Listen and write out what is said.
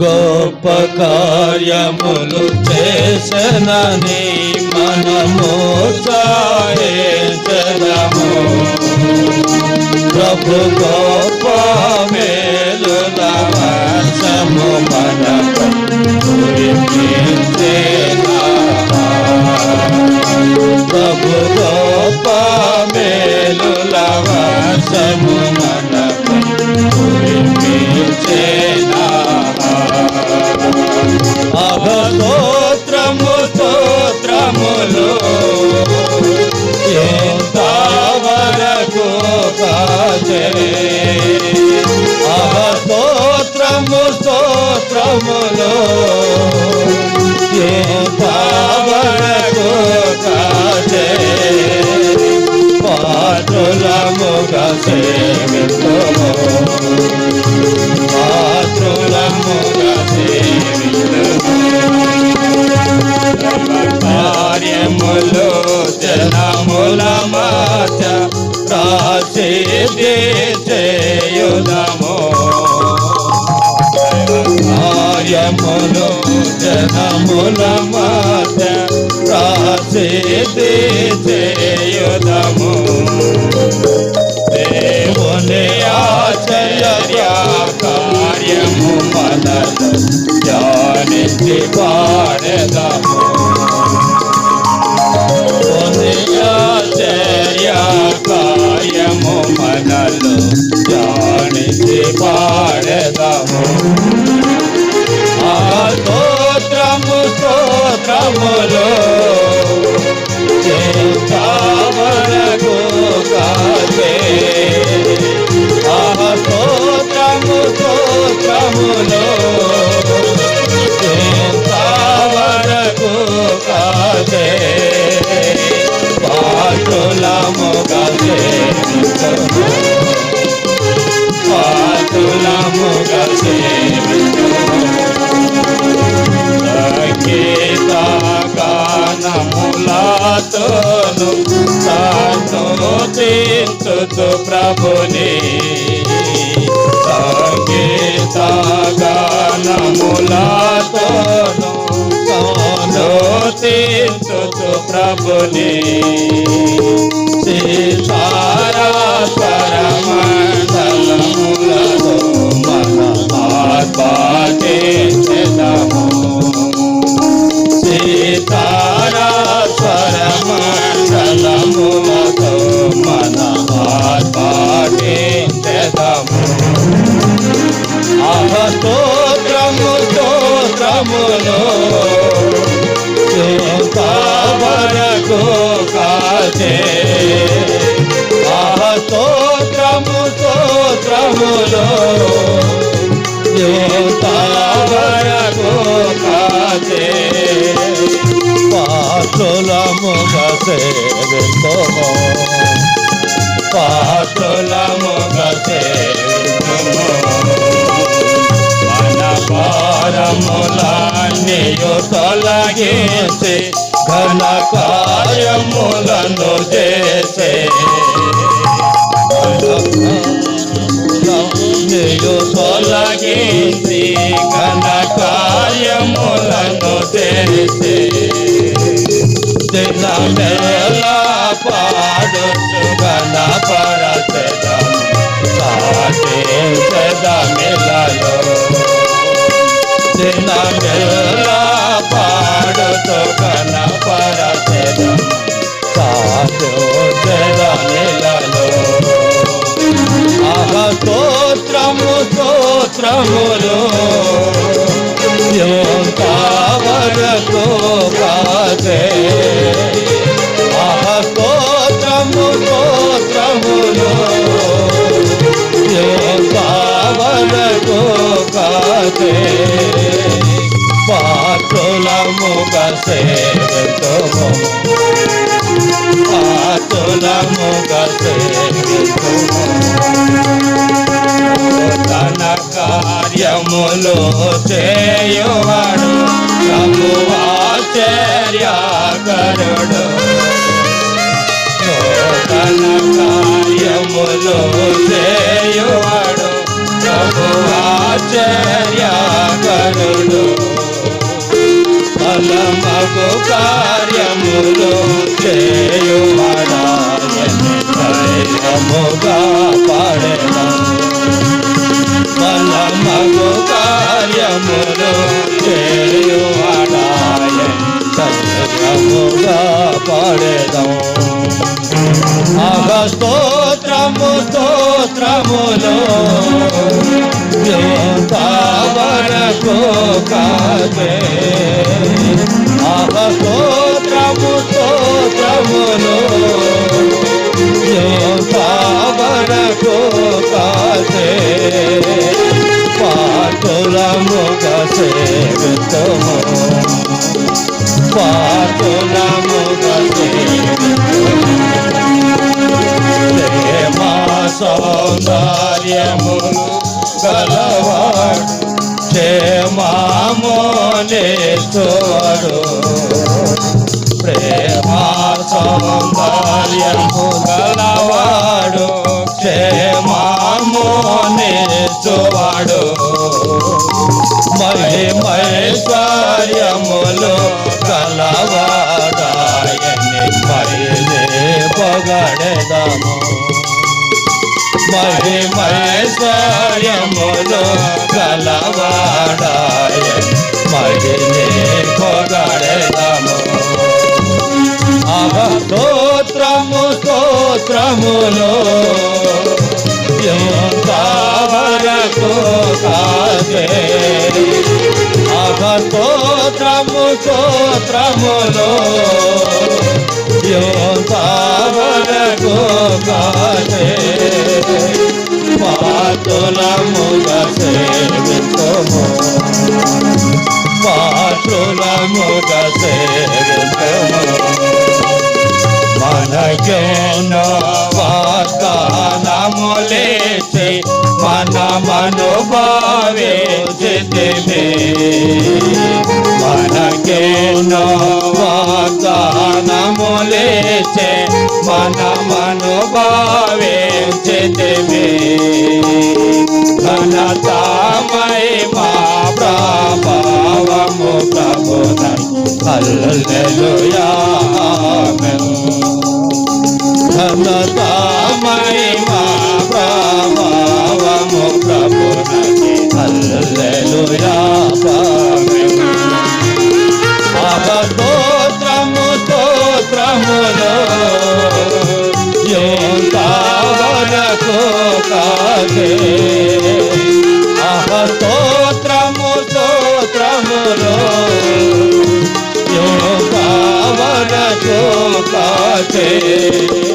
గొప్ప కార్యములు చేసనని మనము సాయించదము ప్రభు గొప్ప పాత్రులముగా సేవితుము పాత్రులముగా కార్యములు జనముల మధ్య ప్రాసిద్ధి చేయుదము కార్యములు జనముల మధ్య ప్రాసిద్ధి చేయుదము దేవుని ఆచర్య కార్యము మనలు ధ్యానించి పాడదము. ఆచర్య కార్యము మనలు ధ్యానించి పాడదము. ఆ స్తోత్రము స్తోత్రములో కాసే ఆ స్తోత్రము స్తోత్రములు చేతావరకు కాసే పాటులముగా సేవించుము పాటులముగా సేవించుము సంగీత గానములతోను తాను ప్రభుని. సంగీత గానములతోను తాను తీర్చుతు ప్రభుని. సీతారా పరమండలములతో మన ఆత్మాకేదము కాచే పాత్రులముగా సేవితము పాత్రులముగా సేవితము మన భారములన్నీయు తొలగించి ఘన కార్యములను చేసే. నీయు తొలగించి ఘన కార్యములను తెలిసి దినమేళ కాసే పాత్రులముగా సేవితుము పాత్రులముగా సేవితుము తన కార్యములు చేయువాడు ప్రభువాచర్యాకరుడు తన కార్యములు చేయువాడు ఆశ్చర్యకరుడు. బలమగు కార్యములు చేయువాడాయని ధైర్యముగా పాడెదం బలమగు కార్యములు చేయువాడాయని ధైర్యముగా పాడెదం ఆగ స్తోత్రము స్తోత్రములో కాదే ఆగ స్తోత్రము స్తోత్రములో వరకు కాదే పాతులముగ సేవితము పాతులముగ సేవితము ప్రేమ సౌందర్యములు గలవాడు. মনে చూడు. প্রেমার సౌందర్యము ভুগলাবাড়ো క్షేమమునే মনে మహిమైశ్వర్యములు గలవాడాయని మహిళే పొగడెదము మహిమైశ్వర్యములు గలవాడాయని మహిళే పొగడెదము అహ కలవాడా స్తోత్రములో వరకు కాదే అహ స్తోత్రము స్తోత్రములో వరకు కాదే పాతులముగా సేవితము పాత్రులముగా సేవితము మనకేనో వాగ్దానములేసి మన మనుభావే జితిమే. మనకేనో వాగ్దానములేసి మన మనుభావే ప్రభునై హల్లెలూయా ఆమేన్ কাছে।